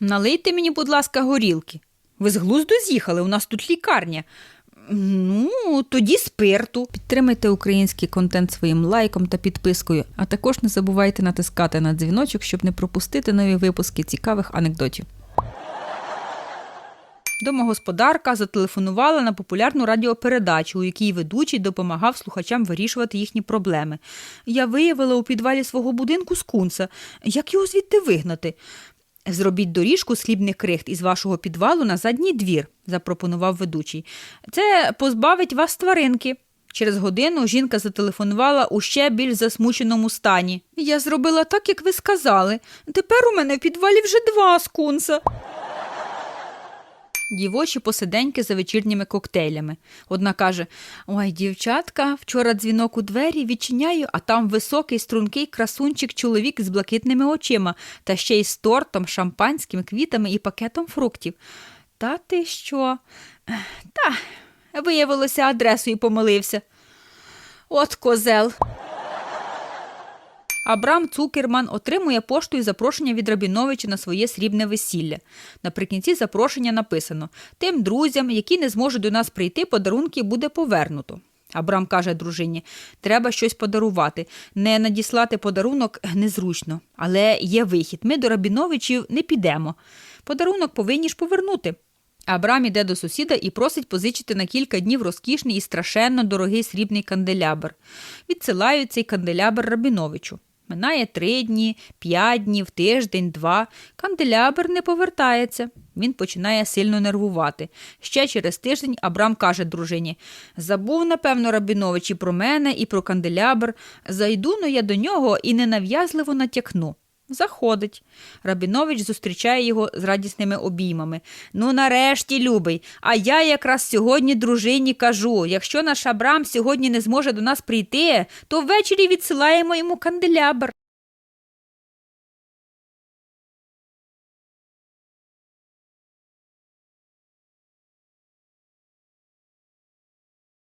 Налийте мені, будь ласка, горілки. Ви з глузду з'їхали, у нас тут лікарня. Ну, тоді спирту. Підтримайте український контент своїм лайком та підпискою, а також не забувайте натискати на дзвіночок, щоб не пропустити нові випуски цікавих анекдотів. Домогосподарка зателефонувала на популярну радіопередачу, у якій ведучий допомагав слухачам вирішувати їхні проблеми. Я виявила у підвалі свого будинку скунса. Як його звідти вигнати? Зробіть доріжку з хлібних крихт із вашого підвалу на задній двір, запропонував ведучий. Це позбавить вас тваринки. Через годину жінка зателефонувала у ще більш засмученому стані. Я зробила так, як ви сказали. Тепер у мене в підвалі вже два скунса. Дівочі посиденьки за вечірніми коктейлями. Одна каже: Ой, дівчатка, вчора дзвінок у двері відчиняю, а там високий, стрункий красунчик чоловік з блакитними очима, та ще й з тортом, шампанським, квітами і пакетом фруктів. Та ти що? Та, виявилося, адресою помилився. От козел. Абрам Цукерман отримує поштою запрошення від Рабіновича на своє срібне весілля. Наприкінці запрошення написано: тим друзям, які не зможуть до нас прийти, подарунки буде повернуто. Абрам каже дружині: треба щось подарувати. Не надіслати подарунок незручно, але є вихід. Ми до Рабіновичів не підемо. Подарунок повинні ж повернути. Абрам іде до сусіда і просить позичити на кілька днів розкішний і страшенно дорогий срібний канделябр. Відсилають цей канделябр Рабіновичу. Минає три дні, п'ять днів, тиждень, два. Канделябр не повертається. Він починає сильно нервувати. Ще через тиждень Абрам каже дружині: Забув, напевно, Рабінович і про мене, і про канделябр. Зайду но я до нього і ненав'язливо натякну. Заходить. Рабінович зустрічає його з радісними обіймами. Ну, нарешті, любий. А я якраз сьогодні дружині кажу: якщо наш Абрам сьогодні не зможе до нас прийти, то ввечері відсилаємо йому канделябр.